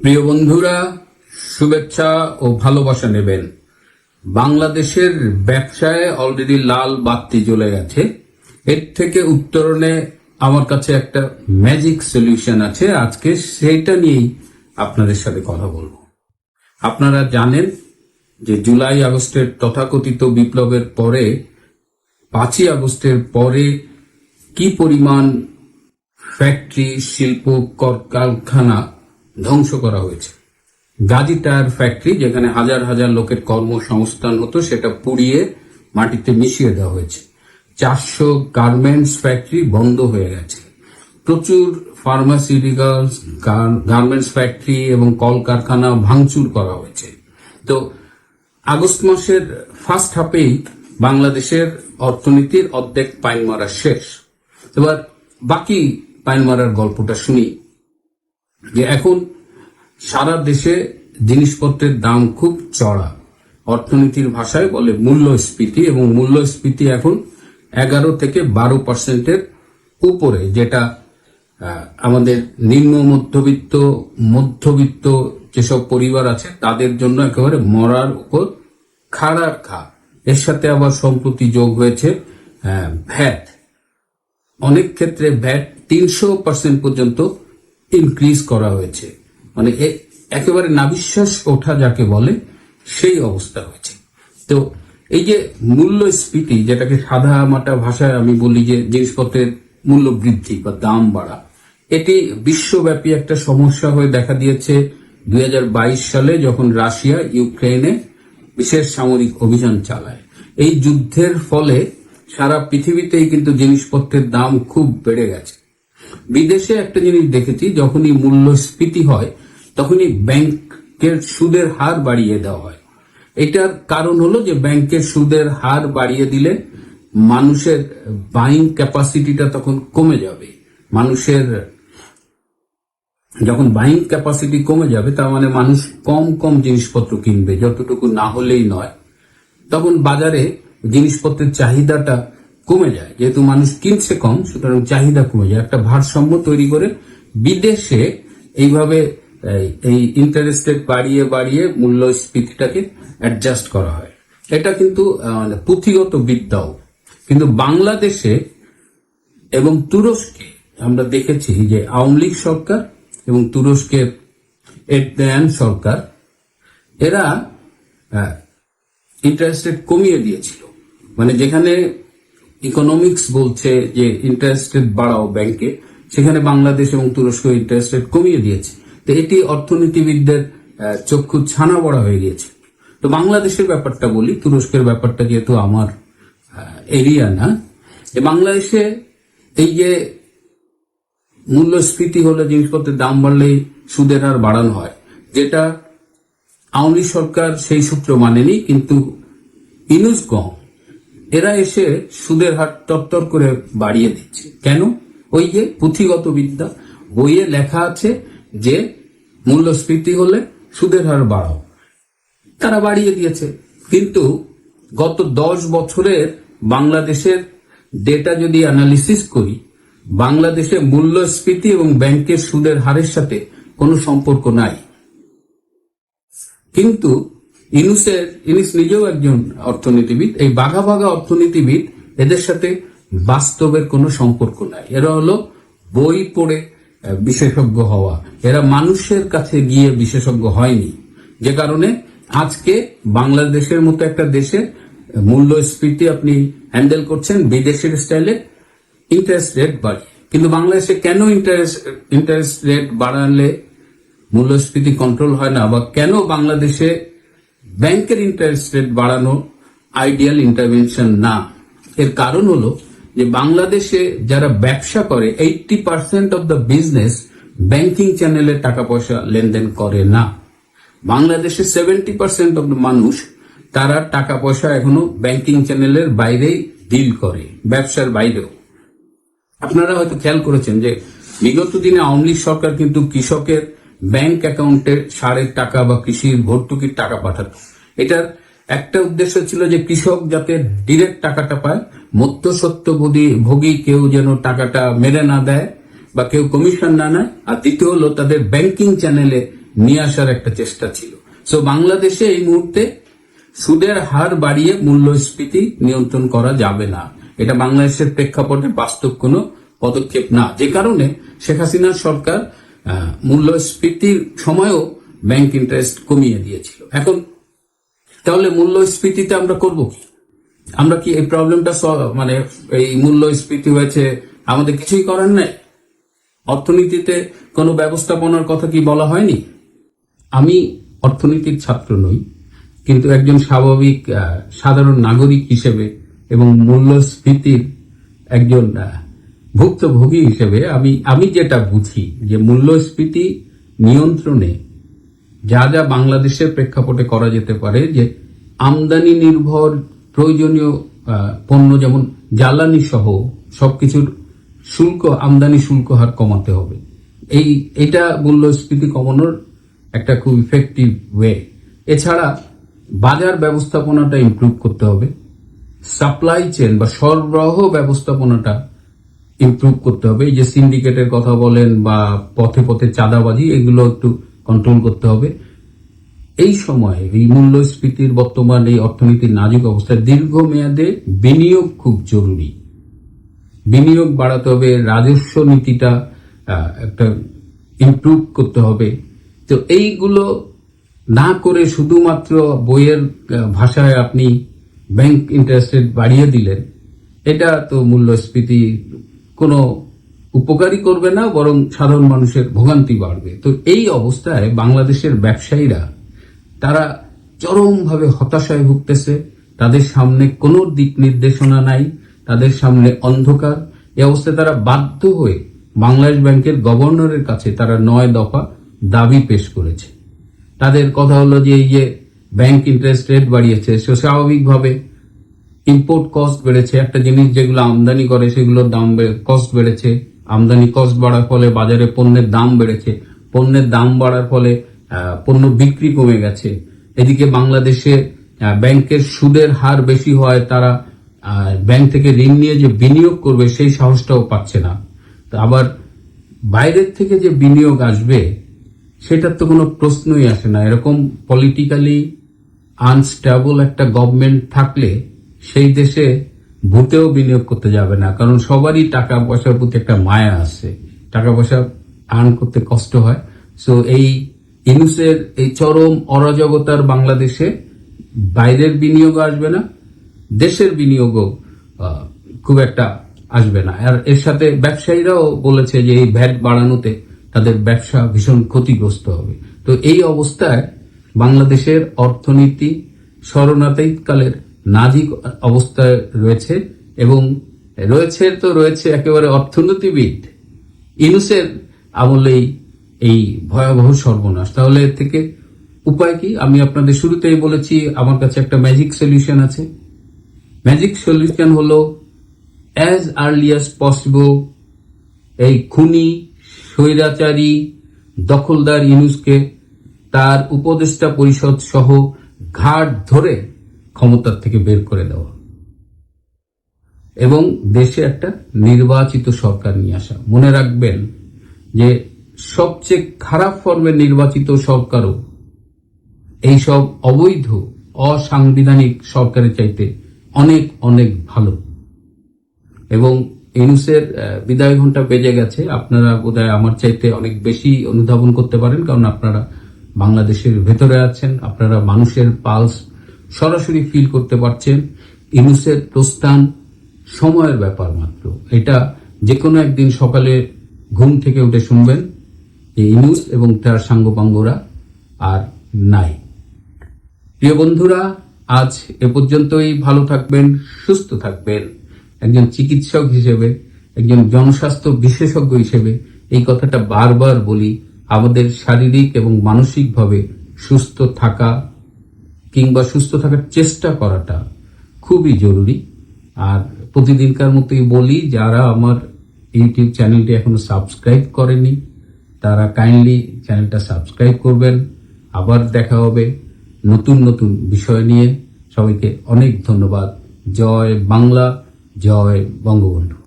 প্রিয় বন্ধুরা, শুভেচ্ছা ও ভালোবাসা নেবেন। বাংলাদেশের ব্যবসায় অলরেডি লাল বাতি জ্বলে গেছে। এর থেকে উত্তরণে আমার কাছে একটা ম্যাজিক সলিউশন আছে। আজকে সেইটা নিয়েই আপনাদের সাথে কথা বলব। আপনারা জানেন যে জুলাই আগস্টের তথাকথিত বিপ্লবের পরে, পাঁচই আগস্টের পরে কি পরিমাণ ফ্যাক্টরি শিল্প কলকারখানা ধ্বংস করা হয়েছে। গাজী টায়ার ফ্যাক্টরি যেখানে হাজার হাজার লোকের কর্মসংস্থান হতো, সেটা পুড়িয়ে মাটিতে মিশিয়ে দেওয়া হয়েছে। চারশো গার্মেন্টস ফ্যাক্টরি বন্ধ হয়ে গেছে। প্রচুর ফার্মাসিউটিক্যালস গার্মেন্টস ফ্যাক্টরি এবং কলকারখানা ভাঙচুর করা হয়েছে। তো আগস্ট মাসের ফার্স্ট হাফেই বাংলাদেশের অর্থনীতির অর্ধেক পাইন মারা শেষ। এবার বাকি পাইন মারার গল্পটা শুনি, যে এখন সারা দেশে জিনিসপত্রের দাম খুব চড়া। অর্থনীতির ভাষায় বলে মূল্যস্ফীতি, এবং মূল্যস্ফীতি এখন এগারো থেকে বারো পার্সেন্টের উপরে, যেটা আমাদের নিম্ন মধ্যবিত্ত মধ্যবিত্ত যেসব পরিবার আছে, তাদের জন্য একেবারে মরার উপর খাড়ার খা এর সাথে আবার সম্প্রতি যোগ হয়েছে ভ্যাট। অনেক ক্ষেত্রে ভ্যাট তিনশো পার্সেন্ট পর্যন্ত ইনক্রিজ করা হয়েছে। মানে একেবারে নাবিশ্বাস ওঠা যাকে বলে, সেই অবস্থা হয়েছে। তো এই যে মূল্যস্ফীতি, যেটাকে সাদা মাটা ভাষায় আমি বলি যে জিনিসপত্রের মূল্য বৃদ্ধি বা দাম বাড়া, এটি বিশ্বব্যাপী একটা সমস্যা হয়ে দেখা দিয়েছে। দুই হাজার বাইশ সালে যখন রাশিয়া ইউক্রেনে বিশেষ সামরিক অভিযান চালায়, এই যুদ্ধের ফলে সারা পৃথিবীতেই কিন্তু জিনিসপত্রের দাম খুব বেড়ে গেছে। বিদেশে একটা জিনিস দেখেছি, যখনই মূল্যস্ফীতি হয়, তখনই ব্যাংকের সুদের হার বাড়িয়ে দেওয়া হয়। এটার কারণ হলো যে ব্যাংকের সুদের হার বাড়িয়ে দিলে মানুষের বাইং ক্যাপাসিটিটা তখন কমে যাবে। মানুষের যখন বাইং ক্যাপাসিটি কমে যাবে, তার মানে মানুষ কম কম জিনিসপত্র কিনবে, যতটুকু না হলেই নয়। তখন বাজারে জিনিসপত্রের চাহিদাটা কমে যায়। যেহেতু মানুষ কিনছে কম, সুতরাং চাহিদা কমে যায়। একটা ভারসাম্য তৈরি করে বিদেশে এইভাবে, এই- ইন্টারেস্ট রেট বাড়িয়ে বাড়িয়ে মূল্যস্ফীতিটাকে অ্যাডজাস্ট করা হয়। এটা কিন্তু মানে পুঁথিগত বিদ্যাও। কিন্তু বাংলাদেশে এবং তুরস্কে আমরা দেখেছি যে আওয়ামী লীগ সরকার এবং তুরস্কের এরদোয়ান সরকার, এরা ইন্টারেস্ট রেট কমিয়ে দিয়েছিল। মানে যেখানে ইকোনমিক্স বলছে যে ইন্টারেস্ট রেট বাড়াও ব্যাংকে সেখানে বাংলাদেশ এবং তুরস্ক ইন্টারেস্ট রেট কমিয়ে দিয়েছে। তো এটি অর্থনীতিবিদদের চক্ষু ছানা বড়া হয়ে গিয়েছে। তো বাংলাদেশের ব্যাপারটা বলি, তুরস্কের ব্যাপারটা যেহেতু আমার এরিয়া না যে বাংলাদেশে এই যে মূল্যস্ফীতি হলে জিনিসপত্রের দাম বাড়লেই সুদের হার বাড়ানো হয়, যেটা আওয়ামী সরকার সেই সূত্র মানেনি, কিন্তু ইনুস গম এরা এসে সুদের হার তত্তর করে বাড়িয়ে দিচ্ছে। কেন? ওই যে পুঁথিগত বিদ্যা, বইয়ে লেখা আছে যে মূল্যস্ফীতি হলে সুদের হার বাড়াও। তারা বাড়িয়ে দিয়েছে। কিন্তু গত দশ বছরের বাংলাদেশের ডেটা যদি অ্যানালিসিস করি, বাংলাদেশে মূল্যস্ফীতি এবং ব্যাংকের সুদের হারের সাথে কোনো সম্পর্ক নাই। কিন্তু ইনুসের, ইনিস নিজেও একজন অর্থনীতিবিদ। এই বাঘা বাঘা অর্থনীতিবিদ, এদের সাথে বাস্তবের কোনো সম্পর্ক নাই। এরা হলো বই পড়ে বিশেষজ্ঞ হওয়া। এরা মানুষের কাছে গিয়ে বিশেষজ্ঞ হয়নি। যে কারণে আজকে বাংলাদেশের মতো একটা দেশে মূল্যস্ফীতি আপনি হ্যান্ডেল করছেন, বিদেশের স্টাইলে ইন্টারেস্ট রেট বাড়ে। কিন্তু বাংলাদেশে কেন ইন্টারেস্ট ইন্টারেস্ট রেট বাড়ালে মূল্যস্ফীতি কন্ট্রোল হয় না? বা কেন বাংলাদেশে ব্যাংকের ইন্টারেস্ট রেট বাড়ানো আইডিয়াল ইন্টারভেনশন না। এর কারণ হলো যে বাংলাদেশে যারা ব্যবসা করে eighty percent of the business banking চ্যানেলে টাকা পয়সা লেনদেন করে না। বাংলাদেশে সেভেন্টি পার্সেন্ট অব দ্য মানুষ তারা টাকা পয়সা এখনও ব্যাংকিং চ্যানেলের বাইরেই ডিল করে, ব্যবসার বাইরেও। আপনারা হয়তো খেয়াল করেছেন যে বিগত দিনে আওয়ামী লীগ সরকার কিন্তু কৃষকের ব্যাংক অ্যাকাউন্টে সারের টাকা বা কৃষির ভর্তুকির টাকা পাঠাতো। এটার একটা উদ্দেশ্য ছিল যে কৃষক যাতে ডিরেক্ট টাকাটা পায় মধ্যসত্ত্বভোগী ভোগী কেউ যেন টাকাটা মেরে না দেয় বা কেউ কমিশন না নেয়। আর দ্বিতীয় হলো তাদের ব্যাংকিং চ্যানেলে নিয়ে আসার একটা চেষ্টা ছিল। সো বাংলাদেশে এই মুহূর্তে সুদের হার বাড়িয়ে মূল্যস্ফীতি নিয়ন্ত্রণ করা যাবে না। এটা বাংলাদেশের প্রেক্ষাপটে বাস্তব কোনো পদক্ষেপ না। যে কারণে শেখ হাসিনার সরকার মূল্যস্ফীতির সময়ও ব্যাংক ইন্টারেস্ট কমিয়ে দিয়েছিল। এখন, তাহলে মূল্যস্ফীতিতে আমরা করব কি? আমরা কি এই প্রবলেমটা মানে এই মূল্যস্ফীতি হয়েছে, আমাদের কিছুই করার নাই? অর্থনীতিতে কোনো ব্যবস্থাপনার কথা কি বলা হয়নি? আমি অর্থনীতির ছাত্র নই, কিন্তু একজন স্বাভাবিক সাধারণ নাগরিক হিসেবে এবং মূল্যস্ফীতির একজন ভুক্তভোগী হিসেবে আমি আমি যেটা বুঝি যে মূল্যস্ফীতি নিয়ন্ত্রণে যা যা বাংলাদেশের প্রেক্ষাপটে করা যেতে পারে যে আমদানি নির্ভর প্রয়োজনীয় পণ্য যেমন জ্বালানি সহ সবকিছুর শুল্ক, আমদানি শুল্ক হার কমাতে হবে। এই, এটা মূল্যস্ফীতি কমানোর একটা খুব ইফেক্টিভ ওয়ে এছাড়া বাজার ব্যবস্থাপনাটা ইমপ্রুভ করতে হবে। সাপ্লাই চেন বা সরবরাহ ব্যবস্থাপনাটা ইমপ্রুভ করতে হবে। এই যে সিন্ডিকেটের কথা বলেন বা পথে পথে চাঁদাবাজি, এগুলো একটু কন্ট্রোল করতে হবে। এই সময়ে এই মূল্যস্ফীতির বর্তমান এই অর্থনীতির নাজুক অবস্থায় দীর্ঘমেয়াদে বিনিয়োগ খুব জরুরি। বিনিয়োগ বাড়াতে হবে, রাজস্ব নীতিটা একটা ইমপ্রুভ করতে হবে। তো এইগুলো না করে শুধুমাত্র বইয়ের ভাষায় আপনি ব্যাংক ইন্টারেস্ট রেট বাড়িয়ে দিলেন, এটা তো মূল্যস্ফীতি কোনো উপকারী করবে না, বরং সাধারণ মানুষের ভোগান্তি বাড়বে। তো এই অবস্থায় বাংলাদেশের ব্যবসায়ীরা, তারা চরমভাবে হতাশায় ভুগতেছে। তাদের সামনে কোনো দিক নির্দেশনা নাই, তাদের সামনে অন্ধকার। এ অবস্থায় তারা বাধ্য হয়ে বাংলাদেশ ব্যাংকের গভর্নরের কাছে তারা নয় দফা দাবি পেশ করেছে। তাদের কথা হলো যে, এই যে ব্যাংক ইন্টারেস্ট রেট বাড়িয়েছে স্বাভাবিকভাবে ইম্পোর্ট কস্ট বেড়েছে। একটা জিনিস যেগুলো আমদানি করে, সেগুলোর দাম কস্ট বেড়েছে। আমদানি কস্ট বাড়ার ফলে বাজারে পণ্যের দাম বেড়েছে। পণ্যের দাম বাড়ার ফলে পণ্য বিক্রি কমে গেছে। এদিকে বাংলাদেশে ব্যাংকের সুদের হার বেশি হয় তারা ব্যাংক থেকে ঋণ নিয়ে যে বিনিয়োগ করবে, সেই সাহসটাও পাচ্ছে না। আবার বাইরের থেকে যে বিনিয়োগ আসবে, সেটার তো কোনো প্রশ্নই আসে না। এরকম পলিটিক্যালি আনস্টেবল একটা গভর্নমেন্ট থাকলে সেই দেশে ভূতেও বিনিয়োগ করতে যাবে না, কারণ সবারই টাকা পয়সার প্রতি একটা মায়া আছে। টাকা পয়সা আর্ন করতে কষ্ট হয়। সো এই ইনুসের এই চরম অরাজকতার বাংলাদেশে বাইরের বিনিয়োগ আসবে না, দেশের বিনিয়োগও খুব একটা আসবে না। আর এর সাথে ব্যবসায়ীরাও বলেছে যে এই ভ্যাট বাড়ানোতে তাদের ব্যবসা ভীষণ ক্ষতিগ্রস্ত হবে। তো এই অবস্থায় বাংলাদেশের অর্থনীতি শরণাতীতকালের নাজিক অবস্থায় রয়েছে এবং রয়েছে তো রয়েছে একেবারে অর্থনীতিবিদ। ইনুসের আমলেই এই ভয়াবহ সর্বনাশ। তাহলে এর থেকে উপায় কি? আমি আপনাদের শুরুতেই বলেছি, আমার কাছে একটা ম্যাজিক সলিউশন আছে। ম্যাজিক সলিউশন হলো অ্যাজ আর্লি অ্যাজ পসিবল এই খুনি, স্বৈরাচারী, দখলদার ইনুসকে তার উপদেষ্টা পরিষদ সহ ঘাট ধরে ক্ষমতার থেকে বের করে দেওয়া। এবং দেশে একটা নির্বাচিত সরকার নিয়ে আসা। মনে রাখবেন যে সবচেয়ে খারাপ ফর্মের নির্বাচিত সরকারও এইসব অবৈধ অসাংবিধানিক সরকারের চাইতে অনেক অনেক ভালো। এবং ইনুসের আহ, বিদায় ঘণ্টা বেজে গেছে। আপনারা বোধহয় আমার চাইতে অনেক বেশি অনুধাবন করতে পারেন কারণ আপনারা বাংলাদেশের ভেতরে আছেন। আপনারা মানুষের পালস সরাসরি ফিল করতে পারছেন। ইনুসের প্রস্থান সময়ের ব্যাপার মাত্র। এটা যে কোনো একদিন সকালে ঘুম থেকে উঠে শুনবেন ইনুস এবং তার সাঙ্গপাঙ্গরা আর নাই। প্রিয় বন্ধুরা, আজ এ পর্যন্তই। ভালো থাকবেন, সুস্থ থাকবেন। একজন চিকিৎসক হিসেবে, একজন জনস্বাস্থ্য বিশেষজ্ঞ হিসেবে এই কথাটা বারবার বলি, আমাদের শারীরিক এবং মানসিকভাবে সুস্থ থাকা কিংবা সুস্থ থাকার চেষ্টা করাটা খুবই জরুরি। আর প্রতিদিনকার মতোই বলি, যারা আমার ইউটিউব চ্যানেলটি এখনও সাবস্ক্রাইব করেনি, তারা কাইন্ডলি চ্যানেলটা সাবস্ক্রাইব করবেন। আবার দেখা হবে নতুন নতুন বিষয় নিয়ে। সবাইকে অনেক ধন্যবাদ। জয় বাংলা, জয় বঙ্গবন্ধু।